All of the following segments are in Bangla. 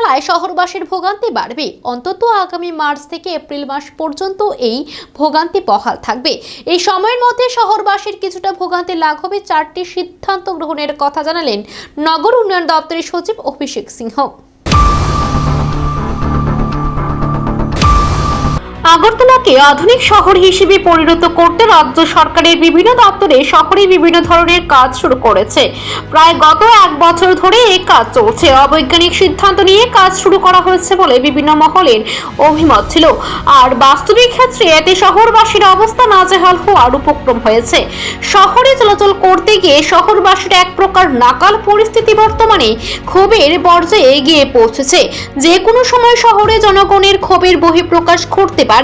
ঢালায় শহরবাসীর ভোগান্তি বাড়বে। অন্তত আগামী মার্চ থেকে এপ্রিল মাস পর্যন্ত এই ভোগান্তি বহাল থাকবে। এই সময়ের মধ্যে শহরবাসীর কিছুটা ভোগান্তি লাঘবে চারটি সিদ্ধান্ত গ্রহণের কথা জানালেন নগর উন্নয়ন দপ্তরের সচিব অভিষেক সিংহ। আগরতলাকে আধুনিক শহর হিসেবে পরিণত করতে রাজ্য সরকারের বিভিন্ন দপ্তরে শহরে বিভিন্ন ধরনের কাজ শুরু করেছে। প্রায় গত এক বছর ধরে এই কাজ চলছে। অবৈজ্ঞানিক সিদ্ধান্ত নিয়ে কাজ শুরু করা হয়েছে বলে বিভিন্ন মহলের অভিমত ছিল। আর বাস্তবিক ক্ষেত্রে এতে শহরবাসীর অবস্থা নাজেহাল হওয়ার উপক্রম হয়েছে। শহরে চলাচল করতে গিয়ে শহরবাসীর এক প্রকার নাকাল পরিস্থিতি বর্তমানে ক্ষোভের পর্যায়ে এগিয়ে পৌঁছেছে। যে কোনো সময় শহরে জনগণের ক্ষোভের বহিঃপ্রকাশ ঘটতে পারে।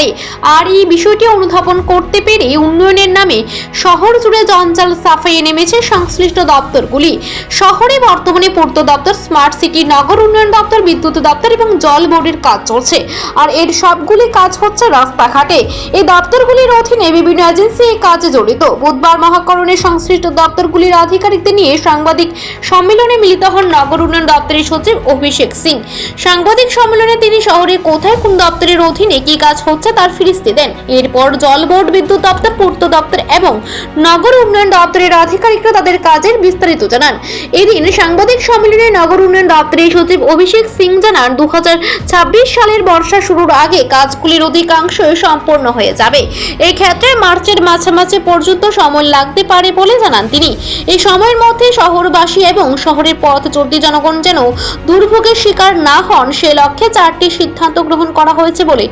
আর এই বিষয়টি অনুধাবন করতে পেরে উন্নয়নের নামে শহর জুড়ে জঞ্জাল সাফাইয়ে নেমেছে সংশ্লিষ্ট দপ্তরগুলি। শহরে বর্তমানে পূর্ত দপ্তর, স্মার্ট সিটি, নগর উন্নয়ন দপ্তর, বিদ্যুৎ দপ্তর এবং জল বোর্ডের কাজ চলছে। আর এর সবগুলি কাজ হচ্ছে রাস্তাঘাটে। এই দপ্তরগুলির অধীনে বিভিন্ন এজেন্সি এই কাজে জড়িত। বুধবার মহাকরণে সংশ্লিষ্ট দপ্তরগুলির আধিকারিকদের নিয়ে সাংবাদিক সম্মেলনে মিলিত হন নগর উন্নয়ন দপ্তরের সচিব অভিষেক সিং। সাংবাদিক সম্মেলনে তিনি শহরের কোথায় কোন দপ্তরের অধীনে কি কাজ হচ্ছে তার ফিরিস্তি দেন। এরপর জল বোর্ড, বিদ্যুৎ দপ্তর, পূর্ত দপ্তর এবং নগর উন্নয়ন দপ্তরের আধিকারিকরা তাদের কাজের বিস্তারিত জানান। এদিন সাংবাদিক সম্মেলনে নগর উন্নয়ন দপ্তরের সচিব অভিষেক সিং জানান দু সালের বর্ষা শুরুর আগে কাজগুলির অধিকাংশই সম্পন্ন হয়ে যাবে। এই ক্ষেত্রে মার্চের মাঝামাঝি পর্যন্ত সময় লাগতে পারে বলে জানান তিনি। এই সময়ের মধ্যে শহরবাসী এবং শহরের পথ চলতি জনগণ যেন দুর্ভোগের শিকার না হন, সে লক্ষ্যে চারটি সিদ্ধান্ত গ্রহণ করা হয়েছে বলে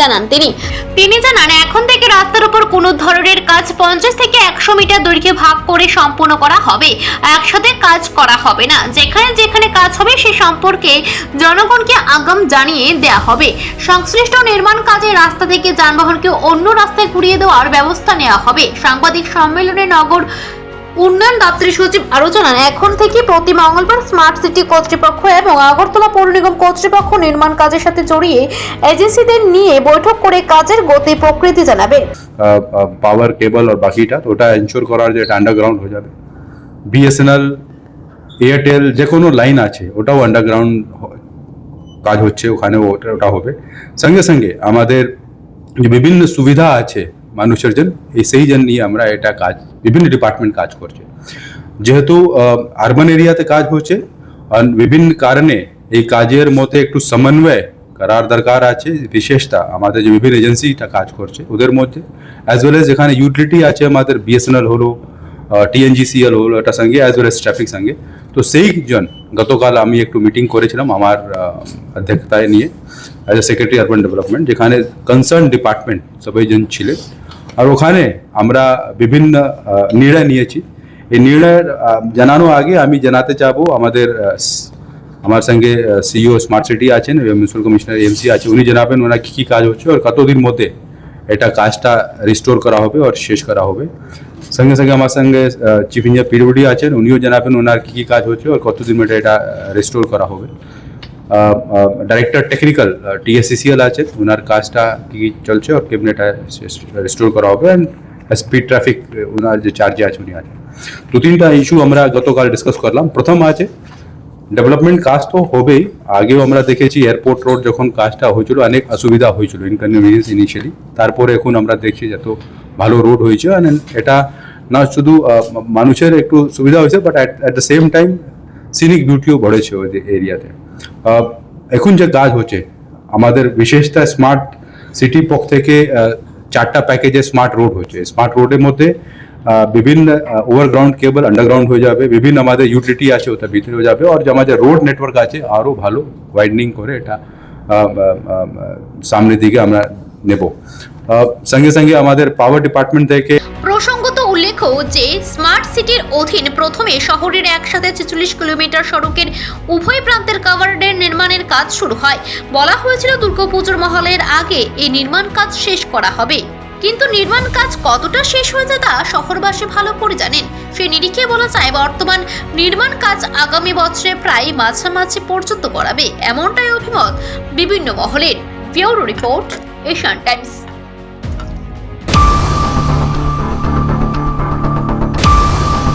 জানান তিনি। তিনি জানান, এখন থেকে রাস্তার উপর কোনো ধরনের কাজ পঞ্চাশ থেকে একশো মিটার দৈর্ঘ্যে ভাগ করে সম্পূর্ণ করা হবে। একসাথে কাজ করা হবে না। যেখানে যেখানে কাজ হবে, সে সম্পর্কে জনগণকে আগাম জানিয়ে দেয়া হবে। সংশ্লিষ্ট নির্মাণ কাজে রাস্তা থেকে যানবাহনকে অন্য রাস্তায় ঘুরিয়ে দেওয়ার ব্যবস্থা নেওয়া হবে। সাংবাদিক সম্মেলনে নগর উন্নয়ন দপ্তরের সচিব আরও জানান, এখন থেকে প্রতি মঙ্গলবার স্মার্ট সিটি কর্তৃপক্ষ এবং আগরতলা পৌর নিগম কর্তৃপক্ষ নির্মাণ কাজের সাথে জড়িয়ে এজেন্সিদের নিয়ে বৈঠক করে কাজের গতি প্রকৃতি জানাবেন পাওয়ার কেবল আর বাকিটা ওটা এনশোর করার যে আন্ডারগ্রাউন্ড হয়ে যাবে। বিএসএনএল এয়ারটেল যে কোনো লাইন আছে, ওটাও আন্ডারগ্রাউন্ড কাজ হচ্ছে ওখানে ওটা ওটা হবে। সঙ্গে সঙ্গে আমাদের যে বিভিন্ন সুবিধা আছে মানুষের জন্য, এই সেই জন্য নিয়ে আমরা এটা কাজ, বিভিন্ন ডিপার্টমেন্ট কাজ করছে। যেহেতু আরবান এরিয়াতে কাজ হচ্ছে বিভিন্ন কারণে এই কাজের মধ্যে একটু সমন্বয় করার দরকার আছে বিশেষতা আমাদের যে বিভিন্ন এজেন্সিটা কাজ করছে, ওদের মধ্যে অ্যাজ ওয়েল এজ যেখানে ইউটিলিটি আছে আমাদের বিএসএনএল হলো টিএনজিসিএল হলো, এটা সঙ্গে অ্যাজ ওয়েল এজ ট্রাফিক সঙ্গে। তো সেই জন, গতকাল আমি একটু মিটিং করেছিলাম আমার অধ্যক্ষতায় নিয়ে as a secretary urban development যেখানে কনসার্ন ডিপার্টমেন্ট সবাই জন ছিলেন। আর ওখানে আমরা বিভিন্ন নির্ণয় নিয়েছি। এই নির্ণয় জানানোর আগে আমি জানাতে চাবো, আমাদের আমার সঙ্গে সিইও স্মার্ট সিটি আছেন মিউনিসিপাল কমিশনার এমসি আছে। উনি জানাবেন ওনার কী কী কাজ হচ্ছে আর কতদিন মধ্যে এটা কাজটা রিস্টোর করা হবে আর শেষ করা হবে। সঙ্গে সঙ্গে আমার সঙ্গে চিফ ইঞ্জিনিয়ার পিডব্লিউডি আছেন, উনিও জানাবেন ওনার কী কী কাজ হচ্ছে আর কতদিন মধ্যে এটা রিস্টোর করা হবে। ডাইরেক্টর টেকনিক্যাল টিএসসিসিএল আছে ওনার কাজটা কী চলছে আর কেমনি এটা রিস্টোর করা হবে অ্যান্ড স্পিড ট্রাফিক ওনার যে চার্জে আছে, উনি আছে। দু তিনটা ইস্যু আমরা গতকাল ডিসকাস করলাম। প্রথম আছে ডেভেলপমেন্ট কাজ তো হবেই। আগেও আমরা দেখেছি এয়ারপোর্ট রোড যখন কাজটা হয়েছিল, অনেক অসুবিধা হয়েছিল ইনকনভিনিয়েন্স ইনিশিয়ালি তারপরে এখন আমরা দেখছি যত ভালো রোড হয়েছে এটা না শুধু মানুষের একটু সুবিধা হয়েছে but at the same time scenic বিউটিও বড়েছে ওই এরিয়াতে এখন যে কাজ হচ্ছে, আমাদের বিশেষতা স্মার্ট সিটি পক্ষ থেকে চারটা প্যাকেজে স্মার্ট রোড হচ্ছে। স্মার্ট রোডের মধ্যে বিভিন্ন ওভারগ্রাউন্ড কেবল আন্ডারগ্রাউন্ড হয়ে যাবে, বিভিন্ন আমাদের ইউটিলিটি আছে, ওটা ভিতরে হয়ে যাবে, আর যে আমাদের রোড নেটওয়ার্ক আছে আরও ভালো ওয়াইডনিং করে এটা সামনের দিকে আমরা নেব। সঙ্গে সঙ্গে আমাদের পাওয়ার ডিপার্টমেন্ট থেকে উল্লেখ্য যে স্মার্ট সিটির অধীন প্রথমে শহরের একসাথে ছেচল্লিশ কিলোমিটার সড়কের উভয় প্রান্তের কাভার্ডের নির্মাণের কাজ শুরু হয়। বলা হয়েছিল দুর্গাপুজোর মহলের আগে এই নির্মাণ কাজ শেষ করা হবে। কিন্তু নির্মাণ কাজ কতটা শেষ হয়েছে তা শহরবাসী ভালো করে জানেন। সে নিরিখে বলা যায় বর্তমান নির্মাণ কাজ আগামী বছরে প্রায় মাঝামাঝি পর্যন্ত করাবে এমনটাই অভিমত বিভিন্ন মহলের। Bureau report, Asian Times.